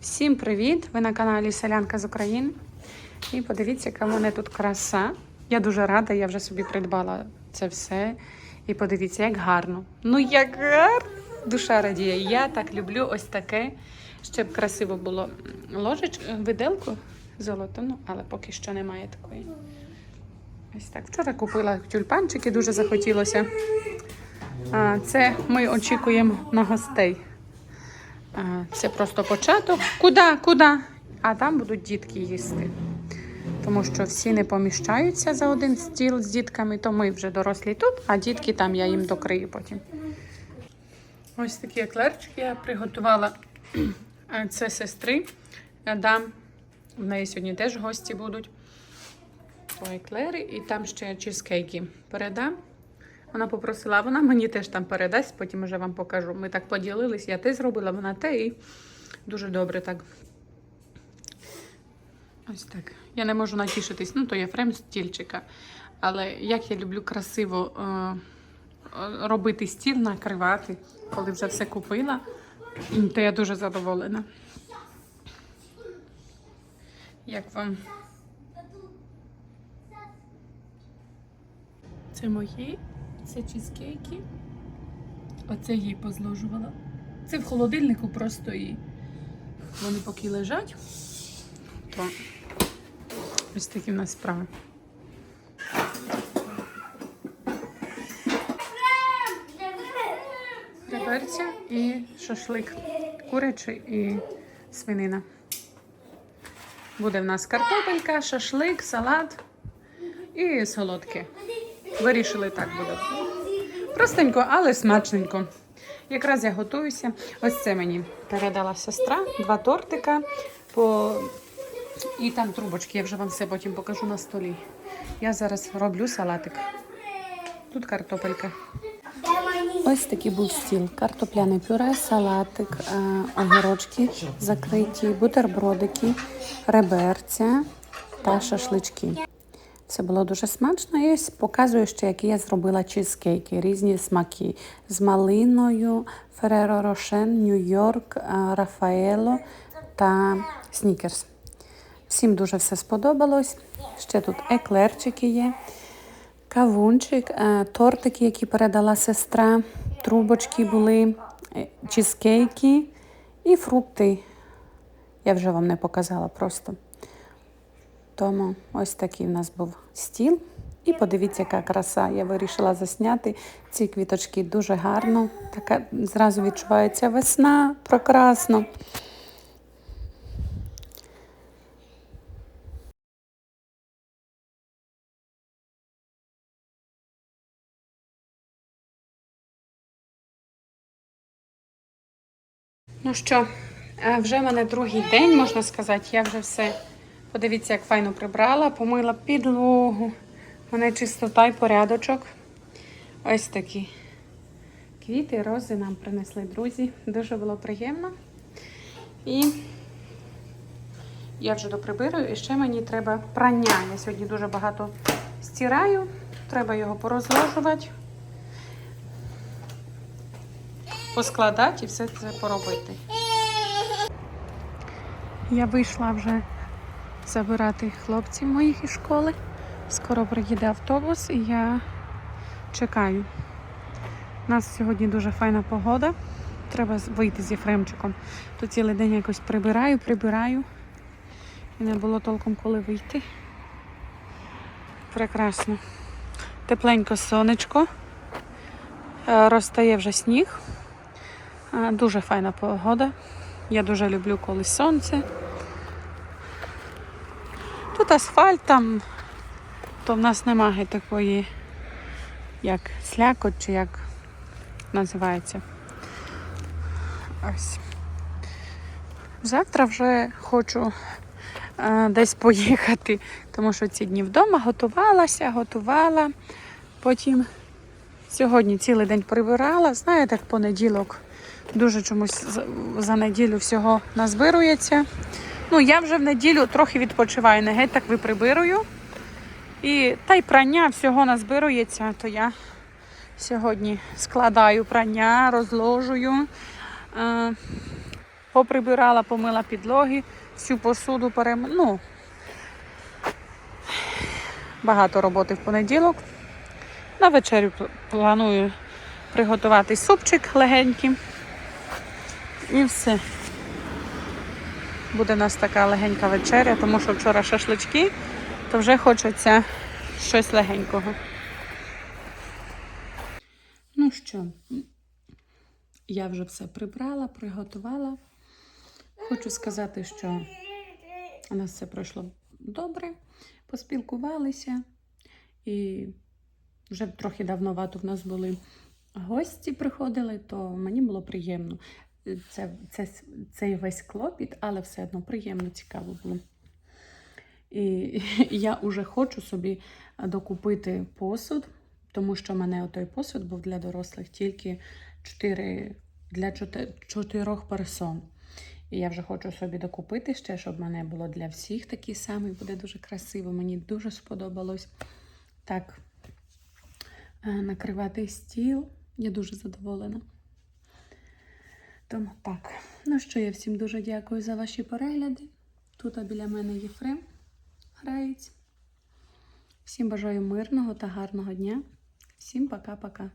Всім привіт! Ви на каналі Селянка з України. І подивіться, яка в мене тут краса. Я дуже рада, я вже собі придбала це все. І подивіться, як гарно. Ну, як гарно! Душа радіє. Я так люблю ось таке, щоб красиво було. Ложеч, виделку золоту, ну, але поки що немає такої. Ось так. Вчора купила тюльпанчики, дуже захотілося. А, Це ми очікуємо на гостей. А, Це просто початок. Куди? Куди? А там будуть дітки їсти. Тому що всі не поміщаються за один стіл з дітками, то ми вже дорослі тут, а дітки там я їм докрию потім. Ось такі еклерчики я приготувала. Це сестри. Я дам. В неї сьогодні теж гості будуть. Еклери і там ще чизкейки передам. Вона попросила, вона мені теж там передасть, потім вже вам покажу. Ми так поділились, я те зробила, вона те і дуже добре так. Ось так. Я не можу натішитись, ну то є фрем стільчика. Але як я люблю красиво е, е, робити стіл, накривати, коли вже все купила, то я дуже задоволена. Як вам? Це мої, це чизкейки. Оце їй позложувала. Це в холодильнику просто і вони поки лежать, то ось такі в нас справи. Реберця і шашлик. Курячий і свинина. Буде в нас картопелька, шашлик, салат і солодке. Вирішили так буде. Простенько, але смачненько. Якраз я готуюся. Ось це мені передала сестра, два тортика по... і там трубочки. Я вже вам все потім покажу на столі. Я зараз роблю салатик. Тут картопелька. Ось такий був стіл. Картопляне пюре, салатик, е, огірочки закриті, бутербродики, реберця та шашлички. Це було дуже смачно. І ось показую ще, які я зробила чизкейки, різні смаки з малиною, Фереро Рошен, Нью-Йорк, Рафаело та Снікерс. Всім дуже все сподобалось. Ще тут еклерчики є, кавунчик, е, тортики, які передала сестра, трубочки були, е, чизкейки і фрукти. Я вже вам не показала просто. Тому ось такий в нас був стіл. І подивіться, яка краса. Я вирішила засняти ці квіточки дуже гарно. Така зразу відчувається весна, прекрасно. Ну що, е, вже в мене другий день, можна сказати, я вже все. Подивіться, як файно прибрала, помила підлогу. У мене чистота і порядочок. Ось такі квіти, рози нам принесли друзі. Дуже було приємно. І я вже доприбирую. І ще мені треба прання. Я сьогодні дуже багато стираю. Треба його порозложувати, поскладати і все це поробити. Я вийшла вже забирати хлопців моїх із школи. Скоро приїде автобус і я чекаю. У нас сьогодні дуже файна погода. Треба вийти з Єфремчиком. Тут цілий день якось прибираю, прибираю. І не було толком коли вийти. Прекрасно. Тепленько сонечко. Е, Розтає вже сніг. Е, Дуже файна погода. Я дуже люблю, коли сонце. Тут асфальт там, то в нас немає такої, як слякоть чи як називається. Ось. Завтра вже хочу е, десь поїхати, тому що ці дні вдома готувалася, готувала. Потім сьогодні цілий день прибирала. Знаєте, як понеділок дуже чомусь за, за неділю всього назбирується. Ну, я вже в неділю трохи відпочиваю, не геть так виприбирую. І та й прання всього назбирується, то я сьогодні складаю прання, розложую. Е, поприбирала, помила підлоги, всю посуду перем... Ну, багато роботи в понеділок. На вечерю планую приготувати супчик легенький. І все. Буде у нас така легенька вечеря, тому що вчора шашлички, то вже хочеться щось легенького. Ну що, я вже все прибрала, приготувала. Хочу сказати, що у нас все пройшло добре, поспілкувалися і вже трохи давновато в нас були гості приходили, то мені було приємно. Це, це, цей весь клопіт, але все одно приємно, цікаво було. І я вже хочу собі докупити посуд, тому що в мене той посуд був для дорослих тільки 4, для 4, 4 персон. І я вже хочу собі докупити ще, щоб в мене було для всіх такий самий, буде дуже красиво. Мені дуже сподобалось так е, накривати стіл. Я дуже задоволена. Тому так. Ну що, я всім дуже дякую за ваші перегляди. Тут біля мене Єфрем грається. Всім бажаю мирного та гарного дня. Всім пока-пока.